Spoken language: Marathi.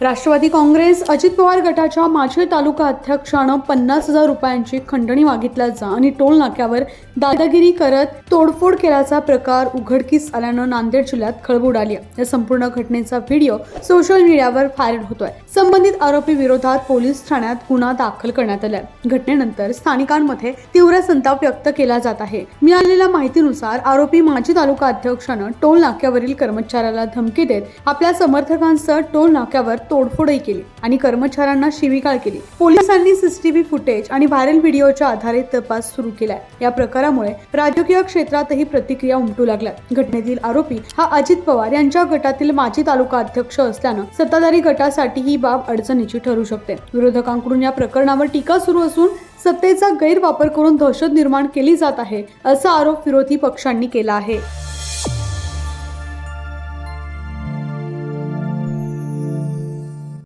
राष्ट्रवादी काँग्रेस अजित पवार गटाच्या माजी तालुका अध्यक्षानं पन्नास हजार रुपयांची खंडणी मागितल्याचा आणि टोल नाक्यावर दादागिरी करत तोडफोड केल्याचा प्रकार उघडकीस आल्यानं नांदेड जिल्ह्यात खळबळ उडाली या संपूर्ण घटनेचा व्हिडिओ सोशल मीडियावर व्हायरल होतोय. संबंधित आरोपी विरोधात पोलीस ठाण्यात गुन्हा दाखल करण्यात आलाय. घटनेनंतर स्थानिकांमध्ये तीव्र संताप व्यक्त केला जात आहे. मिळालेल्या माहितीनुसार आरोपी माजी तालुका अध्यक्षानं टोल नाक्यावरील कर्मचाऱ्याला धमकी देत आपल्या समर्थकांसह टोल नाक्यावर तोडफोडही केली आणि कर्मचाऱ्यांना शिविकाळ केली. पोलिसांनी सीसीटीव्ही फुटेज आणि व्हायरल व्हिडिओच्या आधारे तपास सुरू केलाय. या प्रकारामुळे राजकीय क्षेत्रातही प्रतिक्रिया उमटू लागल्या घटनेतील आरोपी हा अजित पवार यांच्या गटातील माजी तालुका अध्यक्ष असल्यानं सत्ताधारी गटासाठी ही बाब अडचणीची ठरू शकते. विरोधकांकडून या प्रकरणावर टीका सुरू असून सत्तेचा गैरवापर करून दहशत निर्माण केली जात आहे असा आरोप विरोधी पक्षांनी केला आहे.